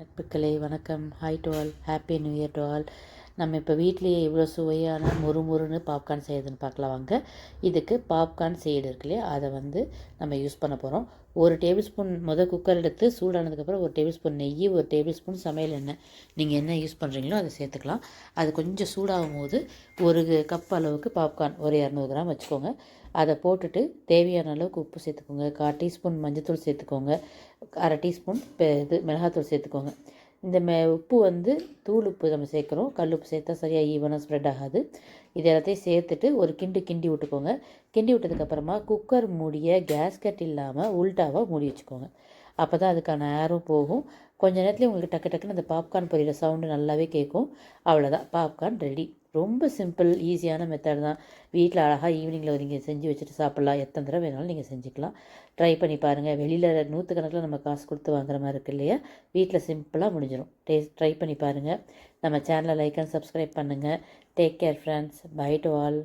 நட்புக்களே வணக்கம். Hi to all happy new year to all நம்ம இப்போ வீட்லேயே எவ்வளோ சுவையான மொறுமொறுன்னு பாப்கார்ன் செய்யுதுன்னு பார்க்கலாம் வாங்க. இதுக்கு பாப்கார்ன் சீடு இருக்கு இல்லையா? அதை வந்து நம்ம யூஸ் பண்ண போகிறோம் ஒரு டேபிள் ஸ்பூன் முதல் குக்கர் எடுத்து சூடானதுக்கப்புறம் ஒரு டேபிள் ஸ்பூன் நெய் ஒரு டேபிள் ஸ்பூன் சமையல் எண்ணெய். நீங்கள் என்ன யூஸ் பண்ணுறீங்களோ அதை சேர்த்துக்கலாம். அது கொஞ்சம் சூடாகும் போது ஒரு கப் அளவுக்கு பாப்கார்ன் ஒரு இரநூறு கிராம் வச்சுக்கோங்க. அதை போட்டுட்டு தேவையான அளவுக்கு உப்பு சேர்த்துக்கோங்க. கால் டீஸ்பூன் மஞ்சத்தூள் சேர்த்துக்கோங்க. அரை டீஸ்பூன் இது மிளகாத்தூள் சேர்த்துக்கோங்க. இந்த மே உப்பு வந்து தூள் உப்பு நம்ம சேர்க்குறோம். கல் உப்பு சேர்த்தா சரியாக ஈவனாக ஸ்ப்ரெட் ஆகாது. இது எல்லாத்தையும் சேர்த்துட்டு ஒரு கிண்டு கிண்டி விட்டுக்கோங்க. கிண்டி விட்டதுக்கப்புறமா குக்கர் மூடிய கேஸ்கட் இல்லாமல் உல்டாவாக மூடி வச்சுக்கோங்க. அப்போ தான் அதுக்கான ஏரும் போகும். கொஞ்ச நேரத்துலேயே உங்களுக்கு டக்கு டக்குன்னு அந்த பாப்கார்ன் பொரியிற சவுண்டு நல்லாவே கேட்கும். அவ்வளோதான் பாப்கார்ன் ரெடி ரொம்ப சிம்பிள் ஈஸியான மெத்தட் தான். வீட்டில் அழகாக ஈவினிங்கில் நீங்கள் செஞ்சு வச்சுட்டு சாப்பிட்லாம். எத்தனை தடவை வேணாலும் நீங்கள் செஞ்சுக்கலாம். ட்ரை பண்ணி பாருங்கள் வெளியில் நூற்றுக்கணக்கில் நம்ம காசு கொடுத்து வாங்குற மாதிரி இருக்கு இல்லையா? வீட்டில் சிம்பிளாக முடிஞ்சிடும் டேஸ்ட் ட்ரை பண்ணி பாருங்கள் நம்ம சேனலை லைக் அண்ட் சப்ஸ்கிரைப் பண்ணுங்கள் take care friends bye to all